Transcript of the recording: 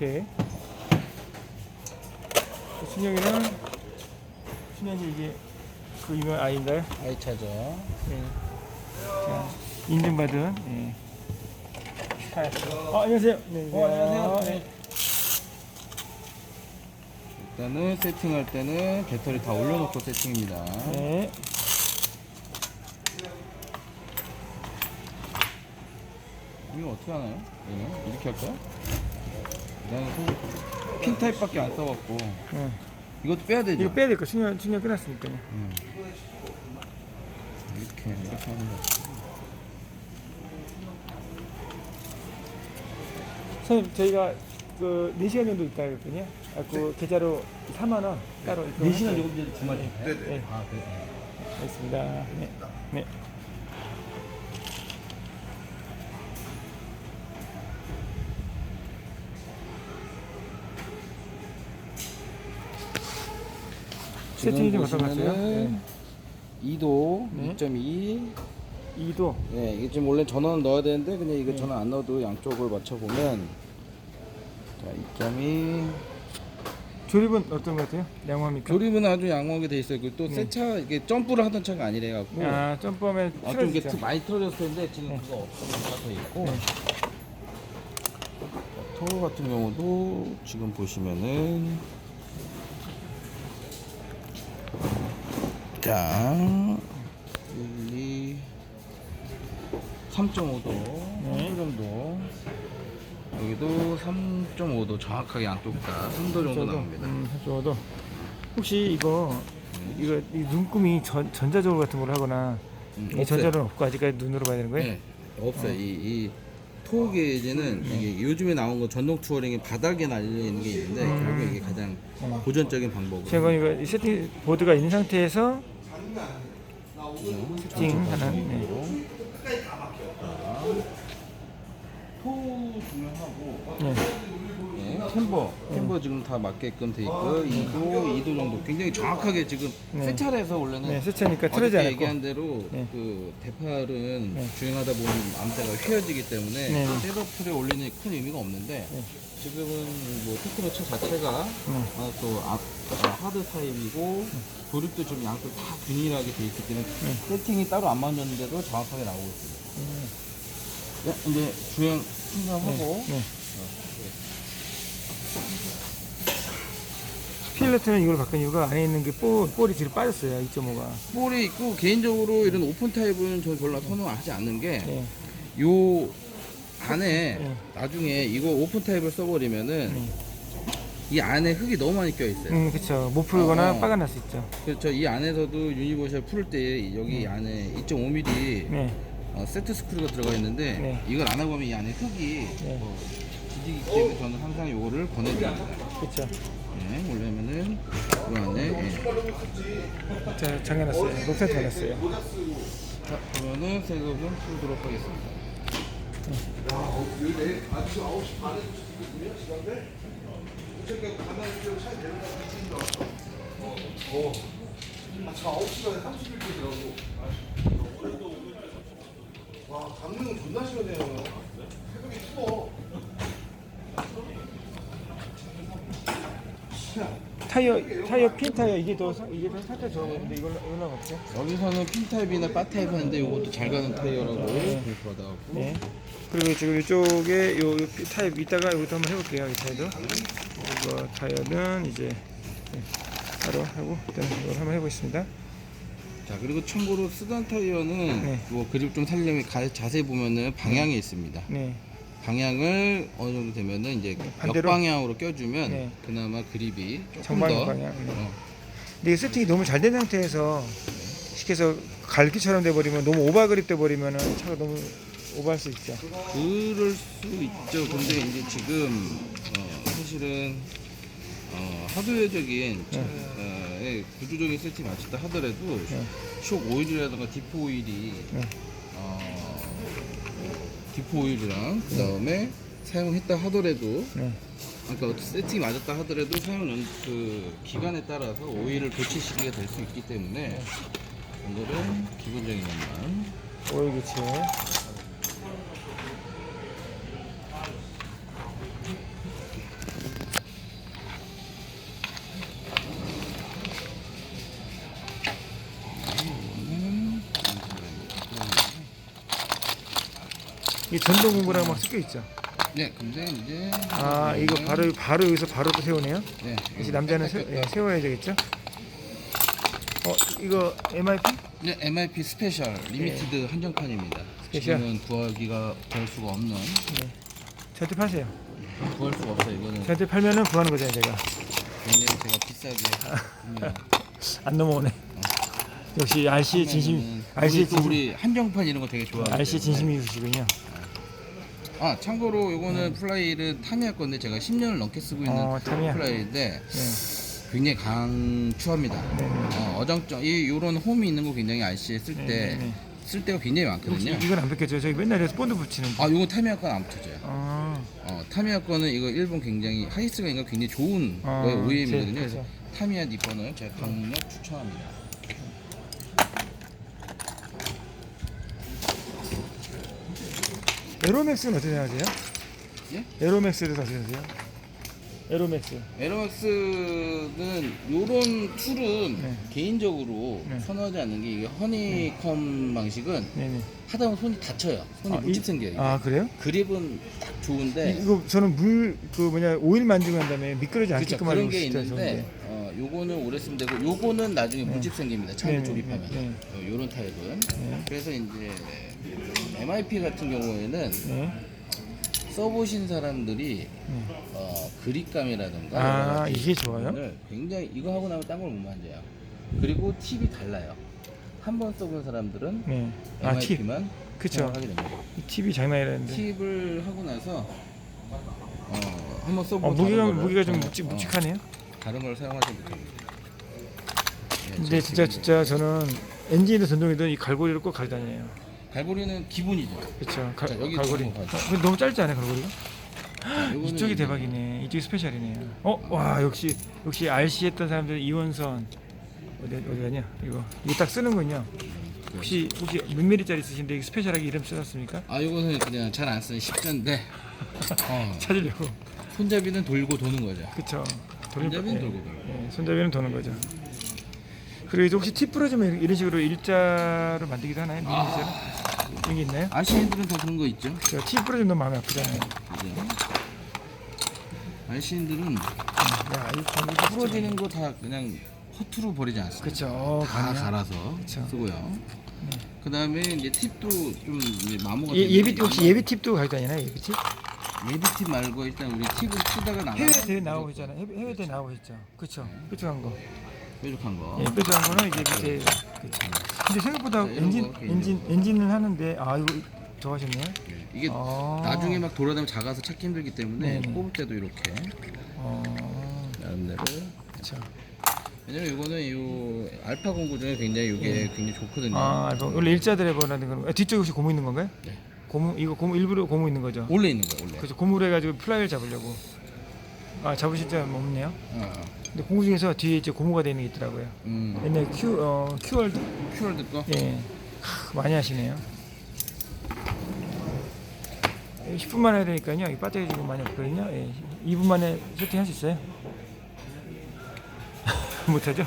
오케이. 준영이는 준영이 이게 그 유명 아이인가요? 아이 차죠. 예. 자, 인증받은 예. 어, 안녕하세요. 네, 어, 안녕하세요. 네. 일단은 세팅할 때는 배터리 다 올려놓고 세팅입니다. 네. 이거 어떻게 하나요? 얘는 이렇게 할까요? 나는 핀 타입밖에 안 써갖고 네. 이것도 빼야 되죠? 이거 빼야 될 거. 준영 준영 끝났으니까요. 음. 이렇게 이렇게 하는 거. 선생님 저희가 그 4시간 정도 있다 했거든요. 아, 그 계좌로 4만 원 따로 4시간 조금 전에 주말에. 네. 네. 아, 그래. 알겠습니다. 네. 네. 세팅이 좀? 네. 2도 네. 2.2 2도. 네, 이게 지금 원래 전원을 넣어야 되는데 그냥 이거 네. 전원 안 넣어도 양쪽을 맞춰보면 자 2.2 조립은 어떤 것 같아요? 양호합니까? 조립은 아주 양호하게 돼 있어요. 그리고 또 네. 새차 이게 점프를 하던 차가 아니래 갖고 아, 점프하면 아, 좀 이게 많이 틀어졌을 텐데 지금 네. 그거 없어서 돼 있고 네. 토 같은 경우도 지금 보시면은 자 1, 2 3.5도 네. 정도 여기도 3.5도 정확하게 양쪽 다 3도 정도 나옵니다. 음, 저도. 혹시 이거 이거 이 눈금이 전, 전자적으로 같은 걸 하거나 음, 이 전자는 없고 아직까지 눈으로 봐야 되는 거예요? 네, 없어요. 이, 이 토어 게이지는 이게 요즘에 나온 거 전동 투어링이 바닥에 날려 있는 게 있는데 음. 결국 이게 가장 어. 고전적인 방법으로. 제가 이거 이 세팅 보드가 있는 상태에서 음, 세팅하는 네. 토 중요하고 네. 네, 템버 템버 지금 다 맞게끔 돼 있고요. 2도 2도 정도 굉장히 정확하게 지금 네. 새 차례에서 원래는 네, 세차니까 어저께 않았고. 얘기한 대로 네. 그 대팔은 네. 주행하다 보면 암대가 휘어지기 때문에 네. 셋업풀에 올리는 큰 의미가 없는데 네. 지금은 뭐 테크노 차 자체가 네. 아, 또 앞, 아, 하드 타입이고 조립도 좀 양쪽 다 균일하게 돼 있기 때문에 네. 세팅이 따로 안 맞는데도 정확하게 나오고 있습니다. 네, 이제 주행 충전하고 네. 필러트는 이걸 바꾼 이유가 안에 있는 게 볼, 볼이 뒤로 빠졌어요. 2.5가. 볼이 있고 개인적으로 이런 오픈 타입은 저 별로 선호하지 않는 게 네. 요 안에 네. 나중에 이거 오픈 타입을 써버리면은 네. 이 안에 흙이 너무 많이 껴 있어요. 음, 그쵸. 못 풀거나 어. 빠가 날 수 있죠. 그렇죠. 이 안에서도 유니버셜 풀 때 여기 안에 2.5mm 네. 어, 세트 스크류가 들어가 있는데 네. 이걸 안 하고 보면 이 안에 흙이 네. 어, 지지기 때문에 저는 항상 이거를 권해드립니다. 그쵸. 네, 원래면은 이 안에 예. 자, 잠겨놨어요. 녹탄 달았어요. 자 그러면은 색을 좀 풀도록 하겠습니다. 와, 강릉 존나 시원해요. 새벽에 추워. 타이어, 타이어, 핀 타이어, 이게 더, 사- 이게 더 살짝 좋아 보이는데 이걸로, 이걸로 어때요? 여기서는 핀 타입이나 바 타입 하는데 이것도 잘 가는 타이어라고 받아갖고 네. 그리고 지금 이쪽에 요, 타입 이따가 이것도 한번 해볼게요. 이 타이어도. 이거 타이어는 이제 네, 따로 하고 일단 이걸 한번 해보겠습니다. 자 그리고 참고로 쓰던 타이어는 네. 뭐 그립 좀 살려면 가- 자세히 보면은 방향이 있습니다. 네. 방향을 어느 정도 되면은 이제 반대로? 역방향으로 껴주면 네. 그나마 그립이 조금 정방향 더 방향. 네. 어, 근데 이 세팅이 너무 잘 된 상태에서 시켜서 갈기처럼 돼버리면 너무 오버 그립 돼버리면 차가 너무 오버할 수 있죠. 그럴 수 있죠. 근데 이제 지금 어, 사실은 어, 하드웨어적인 네. 어, 의 구조적인 세팅 맞췄다 하더라도 네. 쇼 오일이라든가 디포 오일이 네. 어, 디포 오일이랑 그 다음에 사용했다 하더라도 네. 그러니까 세팅이 맞았다 하더라도 사용 연, 그 기간에 따라서 오일을 교체 시기가 될 수 있기 때문에 오늘은 기본적인 것만 오일 교체. 이 전동 공구랑 막 섞여 있죠. 네, 근데 이제 아 이거 바로 바로 여기서 바로 또 세우네요. 네, 역시 남자는 세, 예, 세워야 되겠죠. 어 이거 MIP? 네, MIP 스페셜 리미티드 한정판입니다. 스페셜. 지금은 구하기가 구할 수가 없는 저한테 파세요. 구할 수가 없어요. 이거는 저한테 팔면은 구하는 거잖아요 제가. 굉장히 제가 비싸게 음. 안 넘어오네. 역시 RC 진심 RC 우리 또 진심 우리 한정판 이런 거 되게 좋아해요. RC 진심이시군요. 아 참고로 이거는 플라이를 타미야 건데 제가 10년을 넘게 쓰고 있는 어, 타미야. 플라이인데 네. 굉장히 강추합니다. 네. 어, 어정쩡 이 요런 홈이 있는 거 굉장히 RC에 쓸 때 네, 네, 쓸 때가 굉장히 많거든요. 이건 안 벗겨져요? 저기 맨날 본드 붙이는. 아 요거 타미야 건 안 붙여져요. 아, 어, 타미야 거는 이거 일본 굉장히 하이스가 인가 굉장히 좋은 아, 거의 OEM이거든요. 그래서. 타미야 니건을 제가 강력 추천합니다. 에로맥스는 어떻게 생각하세요? 예? 에로맥스를 어떻게 생각하세요? 에로맥스. 에러맥스는 요런 툴은 네. 개인적으로 네. 선호하지 않는 게 이게 허니컴 방식은 네네. 하다 보면 손이 다쳐요. 손이 아, 물집 이- 생겨요. 이게. 아 그래요? 그립은 딱 좋은데 이거 저는 물 그 뭐냐 오일 만지고 난 다음에 미끄러지 그렇죠. 않게끔 그런 하려고 게 진짜 있는데 좋은데. 어, 요거는 오래 쓰면 되고 요거는 나중에 물집 생깁니다. 차를 네, 네, 조립하면 네, 어, 요런 타입은 네. 그래서 이제 MIP 같은 경우에는 네. 써보신 사람들이 네. 어, 그립감이라든가 아, 이게 좋아요? 부분을 굉장히 이거 하고 나면 딴 걸 못 만져요. 그리고 팁이 달라요. 한 번 써본 사람들은 네. 아 팁. MIP만 그쵸. 하게 됩니다. 이 팁이 장난이라는데. 팁을 하고 나서 어, 한번 써보고 어, 무게가 다른 거를, 무게가 좀 어, 묵직 어, 묵직하네요. 다른 걸 사용하지 못합니다. 네, 근데 제 진짜 지금 진짜 저는 엔진이든 전동이든 이 갈고리를 꼭 가지고 다녀요. 갈고리는 기본이죠. 그렇죠. 가, 자, 여기 갈고리. 좀 어. 근데 너무 짧지 않아요 갈고리가? 자, 요거는 이쪽이 이제 대박이네. 이쪽이 스페셜이네요. 어, 와 역시 역시 RC 했던 사람들 이원선 어디 어디 가냐? 이거 이거 딱 쓰는군요. 혹시 혹시 몇 미리짜리 쓰신데 이거 스페셜하게 이름 쓰셨습니까? 아 이거는 그냥 잘 안 쓰는 십자인데 어, 찾으려고. 손잡이는 돌고 도는 거죠. 그쵸. 손잡이는 예, 돌고 돌고. 예, 손잡이는 도는 거죠. 그리고 이제 혹시 팁 부러지면 이런 식으로 일자로 만들기도 하나요? 미니 일자로? 이런 게 있나요? 아시인들은 다 그런 거 있죠. 제가 팁 부러지면 너무 마음이 아프잖아요. 그죠? 아시인들은 야, 이 관리 부러지는 거 다 그냥 허투루 버리지 않습니다. 그쵸. 어, 다 가네요. 갈아서 그쵸. 쓰고요. 그 다음에 이제 팁도 좀 이제 마모가 예, 되면 예비 혹시 예비 팁도 가지고 다니나요? 예비 팁? 예비 팁 말고 일단 우리 팁을 쓰다가 나가면 해외 대회 나오고 있잖아요. 해외, 해외 대회 나오고 있죠. 그쵸. 뾰족한 거. 뾰족한 거. 예, 뾰족한 거는 이제 밑에. 그쵸. 근데 생각보다 네, 이런 엔진 거. 엔진 엔진을 하는데 아 이거 더 하셨네요. 네. 이게 아. 나중에 막 돌아다니면 작아서 찾기 힘들기 때문에 네네. 뽑을 때도 이렇게 어, 나름대로 그쵸. 왜냐면 이거는 이 알파 공구 중에 굉장히 이게 굉장히 좋거든요. 아, 알바. 원래 일자 드래버라는 건 아, 뒤쪽에 혹시 고무 있는 건가요? 네. 고무 이거 고무 일부러 고무 있는 거죠. 원래 있는 거예요, 원래. 그래서 고무를 해가지고 플라이를 잡으려고. 아 잡으실 줄 없네요. 어, 어. 근데 공구 중에서 뒤에 이제 고무가 되는 게 있더라고요. 음, 옛날 큐 어, 큐월드 큐얼드 거. 예 하, 많이 하시네요. 10분 만에 해야 되니까요. 이 배터리 지금 많이 없거든요. 예, 2분 만에 세팅할 수 있어요? 못하죠?